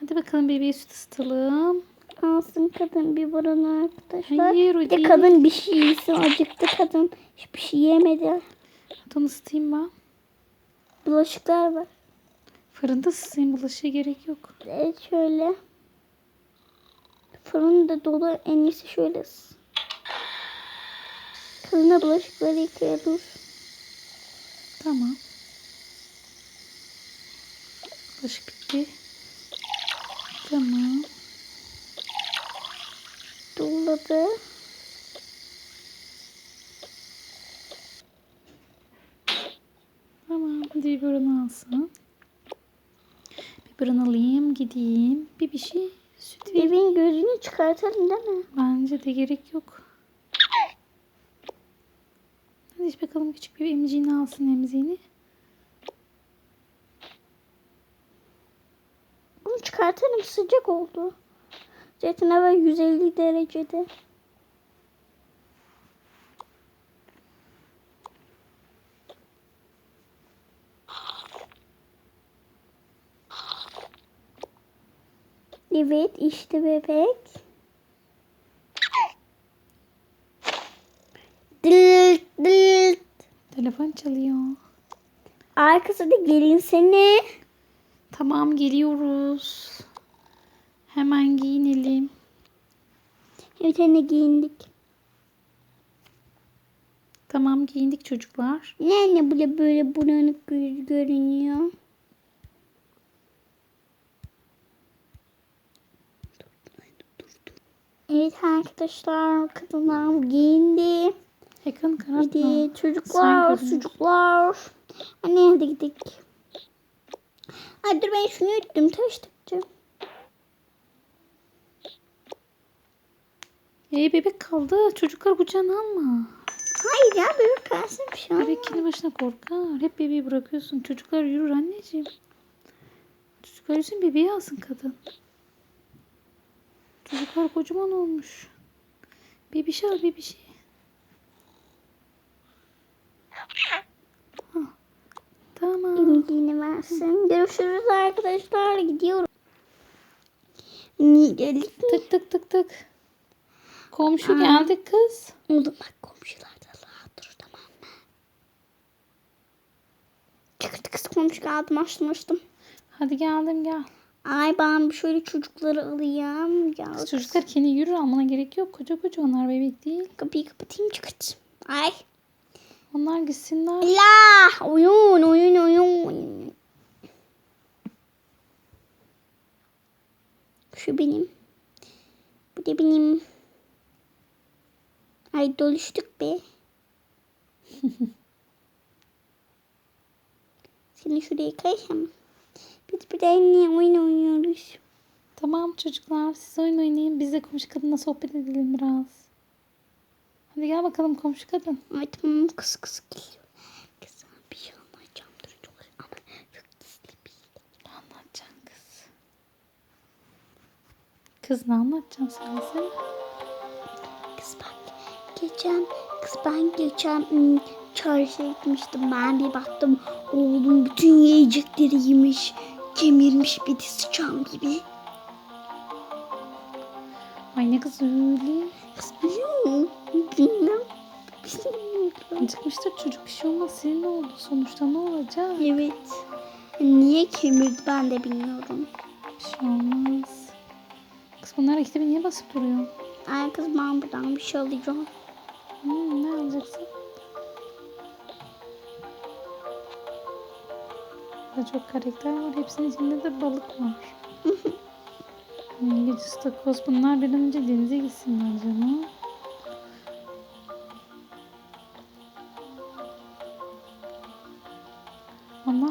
Hadi bakalım bebeğe süt ısıtalım. Alsın kadın bir buranı arkadaşlar. Hayır o Bir de değil. kadın bir şey yesin. Acıktı kadın. Hiçbir şey yemedi. Hadi onu ısıtayım ben. Bulaşıklar var. Fırında ısıtayım bulaşığa gerek yok. Evet şöyle. Fırın da dolu. En iyisi şöyle. Kadına bulaşıkları yıkıyoruz. Tamam. Bulaşık bitti. Tamam. Doladı. Tamam. Hadi biberon alsın. Biberon alayım gideyim. Bir bir şey süt vereyim. Bebeğin gözünü çıkartalım değil mi? Bence de gerek yok. Hadi bakalım küçük bir emziğini alsın emziğini. Bunu çıkartalım sıcak oldu. Zaten hava 150 derecede. Evet işte bebek. Dılt dılt. Telefon çalıyor. Arkası da gelin seni. Tamam geliyoruz. Hemen giyinelim. Evet anne giyindik. Tamam giyindik çocuklar. Ne anne böyle böyle bulanık gö- görünüyor. Evet arkadaşlar kadınlar giyindi. Ekranı karartma. Hadi çocuklar, çocuklar. Anne hadi gidelim. Ay dur ben şunu yuttum taş takacağım. Ee bebek kaldı. Çocuklar kucağına alma. Hayır ya bebek kalsın bir şey olmaz. Bebek kendi başına korkar. Hep bebeği bırakıyorsun. Çocuklar yürür anneciğim. Çocuklar yüzün bebeği alsın kadın. Çocuklar kocaman olmuş. Bebiş al bebiş. İmdiğini versin. Görüşürüz arkadaşlar. Gidiyorum. Niye geldik mi? Tık tık tık tık. Komşu geldi kız. Oğlum bak komşular da rahat dur tamam mı? Çıkırtı kız komşu geldim açtım açtım. Hadi geldim gel. Ay ben şöyle çocukları alayım. Kız çocuklar kendi yürür almana gerek yok. Koca koca onlar bebek değil. Kapıyı kapatayım çıkart. Ay. Onlar gitsinler. Allah oyun oyun oyun. Şu benim. Bu da benim. Ay doluştuk be. Seni şuraya koysam. Biz bir de anne oyun oynuyoruz. Tamam çocuklar siz oyun oynayın. Biz de komşu kadınla sohbet edelim biraz. Hadi gel bakalım komşu kadın. Ay tamam kız kız geliyor. Kız sana bir şey anlatacağım. Dur çok ama çok gizli bir şey. Ne anlatacaksın kız? Kız ne anlatacaksın sen sen? Kız ben geçen kız ben geçen hmm, çarşıya gitmiştim. Ben bir baktım oğlum bütün yiyecekleri yemiş. Kemirmiş bir de sıçan gibi. Ay ne kız öyle. Kız biliyor musun? Bilmem. Bilmiyorum. Acıkmıştır çocuk bir şey olmaz. Senin ne oldu? Sonuçta ne olacak? Evet. Niye kemirdi ben de bilmiyorum. Bir şey olmaz. Kız bunlar ikide niye basıp duruyor? Ay kız ben buradan bir şey alacağım. Hmm, ne alacaksın? Burada çok karakter var. Hepsinin içinde de balık var. hmm, gece stakoz. Bunlar bir önce denize gitsinler canım.